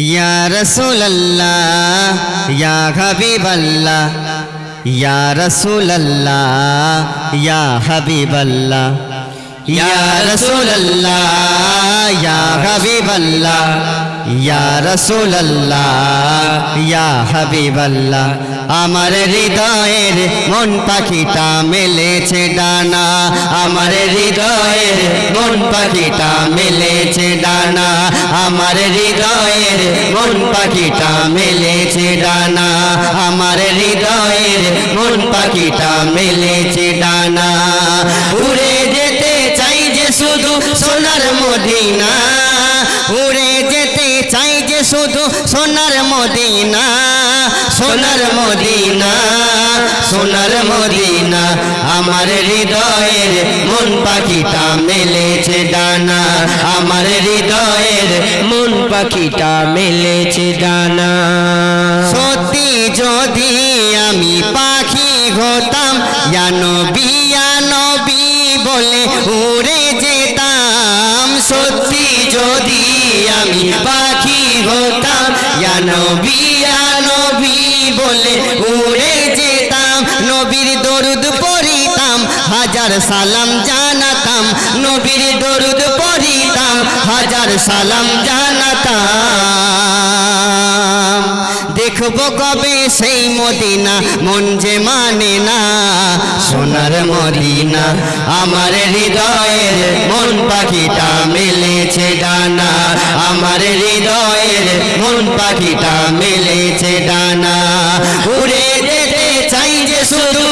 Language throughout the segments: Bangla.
ইয়া রসুল্লাহ ইয়া হবিবল্লাহ ইয়া রসুল্লাহ ইয়া হবিবল্লাহ ইয়া রসুল্লাহ ইয়া হাবিবাল্লাহ। ইয়া রসুল্লাহ ইয়া হাবিবাল্লাহ, আমার হৃদয়ের মন পাখিটা মেলেছে ডানা, আমার হৃদয়ের মন পাখিটা মেলেছে ডানা, আমার হৃদয়ের মন পাখিটা মেলেছে ডানা, আমার হৃদয়ের মন পাখিটা মেলেছে ডানা। উড়ে মদিনা, সোনার মদিনা, আমার হৃদয়ের মন পাখিটা মেলেছে ডানা, আমার হৃদয়ের মন পাখিটা মেলেছে ডানা। সত্যি যদি আমি পাখি হতাম নবী বলে উড়ে যেতাম। সত্যি যদি আমি হাজার সালাম জানাতাম, নবীর দরুদ পড়িতাম, হাজার সালাম জানাতাম। দেখব কবে সেই মদিনা, মন যে মানে না। সোনার মদিনা, আমার হৃদয়ের মন পাখিটা মেলেছে ডানা। আমার হৃদয়ের মন পাখিটা মেলেছে ডানা। উড়ে যেতে চাই যে শুধু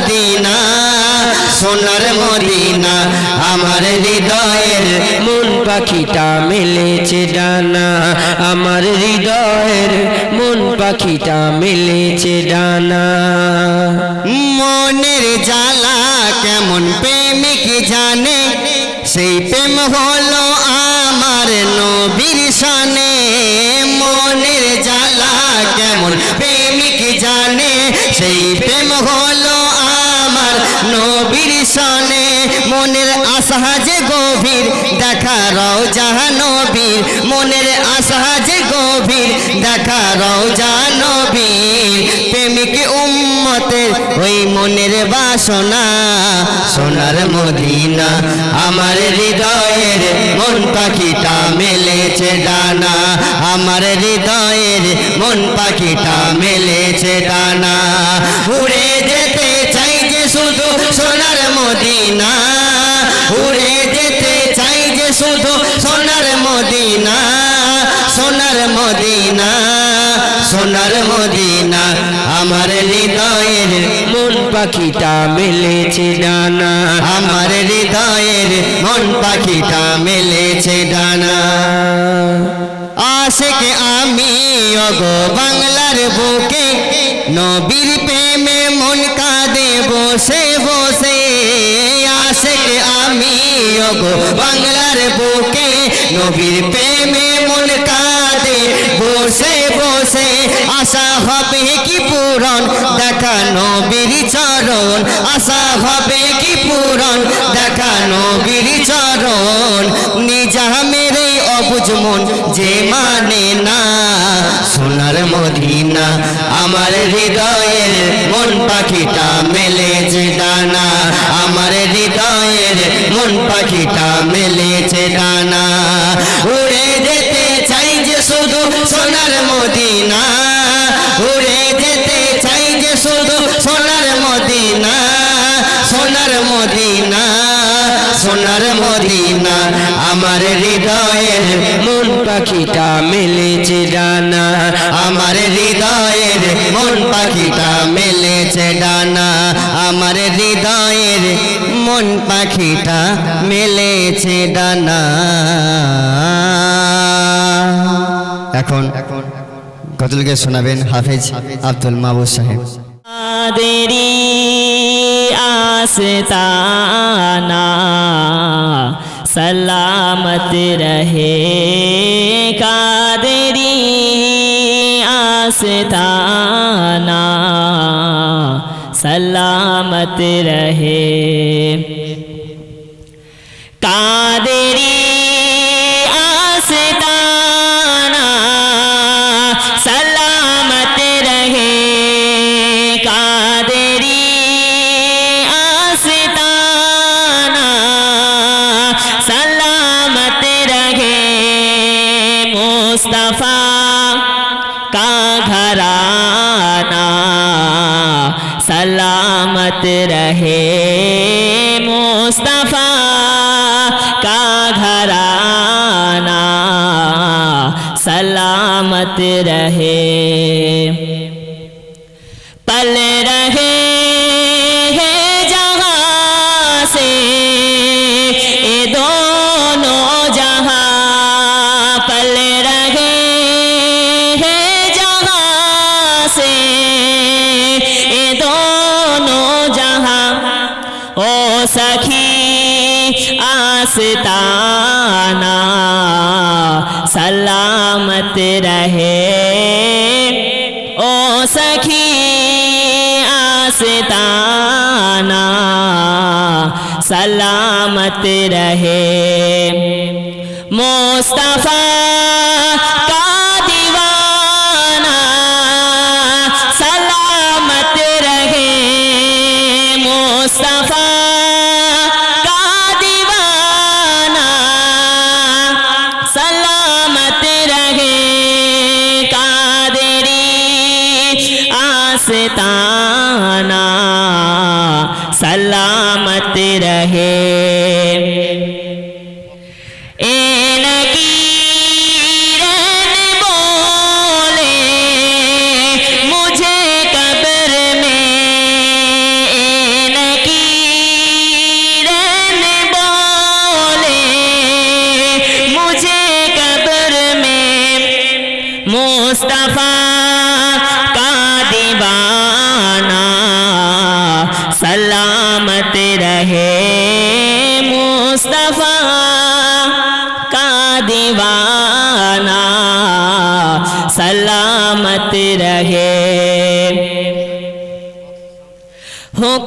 মদিনা, সোনার মদিনা, আমার হৃদয়ের মন পাখিটা মেলেছে ডানা, আমার হৃদয়ের মন পাখিটা মেলেছে ডানা। মনের জ্বালা কেমন প্রেমিক জানে, সেই প্রেম হলো আমার নবীর শানে। মনের জ্বালা কেমন প্রেমিক জানে, সেই প্রেম হলো মনের আশা যে গভীর, দেখা রও নবীর। মনের আশা যে গভীর, দেখা রও নবীর। প্রেমিক উম্মতের ওই মনের বাসনা, সোনার মদিনা, আমার হৃদয়ের মন পাখিটা মেলেছে ডানা, আমার হৃদয়ের মন পাখিটা মেলেছে ডানা। উড়ে মদিনা। উড়ে যেতে চাই যে শুধু সোনার মদিনা সোনার মদিনা সোনার মদিনা। আমার হৃদয়ের মন পাখিটা মেলেছে ডানা। আমার হৃদয়ের মন পাখিটা মেলেছে ডানা। আশেক আমি অগো বাংলার বুকে, নবীর প্রেমে মন বসে আশেক আমি অগো বাংলার বুকে নবীর প্রেমে মন কাঁদে। বসে বসে আশা হবে কি পূরণ? দেখা নবীর চরণ। আশা হবে কি পূরণ? দেখা নবীর চরণ। নিজা মেরে অবুঝ মন যে মানে না। সোনার মদিনা, আমার হৃদয়ের মন পাখিটা মেলেছে ডানা। আমার হৃদয়ের মন পাখিটা মেলেছে ডানা উড়ে যেতে চাই যে শুধু সোনার মদিনা। উড়ে যেতে চাই যে শুধু সোনার মদিনা। সোনার মদিনা সোনার মদিনা। আমার হৃদয়ের মন পাখিটা মেলেছে ডানা। আমার হৃদয়ের মন পাখিটা মেলেছে ডানা। আমার হৃদয়ের মন পাখিটা মেলেছে ডানা এখন গজলকে শোনাবেন হাফেজ আব্দুল মাহবুব সাহেব দেরি आस्ताना सलामत रहे कादरी आस्ताना सलामत रहे कादेरी सलामत रहे मुस्तफ़ा का घराना सलामत रहे। पल रहे ओ सखी आस्ताना सलामत रहे ओ सखी आस्ताना सलामत रहे मुस्तफ़ा का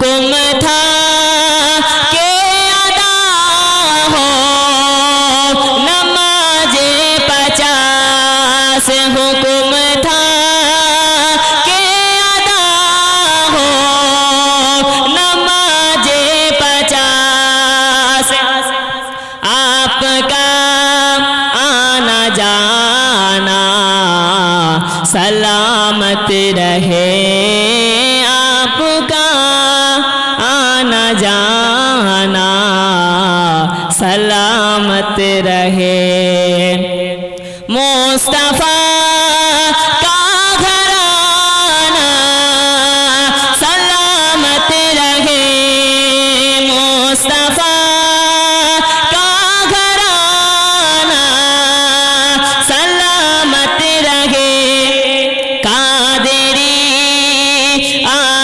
हुक्म था के अदा हो, नमाजे पचास हुक्म था के अदा हो, नमाजे पचास। आपका आना जाना सलामत रहे।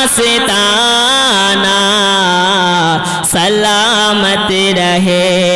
आस्ताना सलामत रहे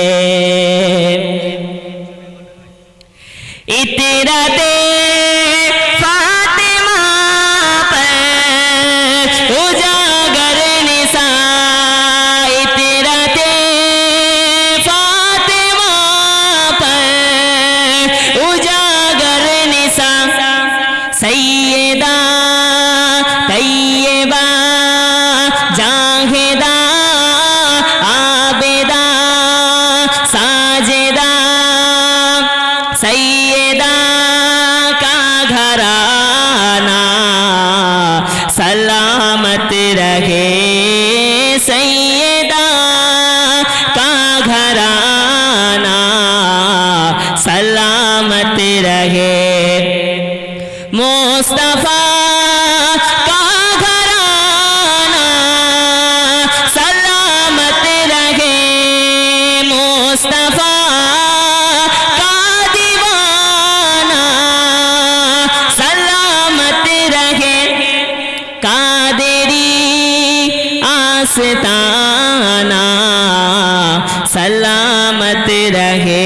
मुस्तफ़ा का घराना सलामत रहे मुस्तफ़ा का दीवाना सलामत रहे कादरी आस्ताना सलामत रहे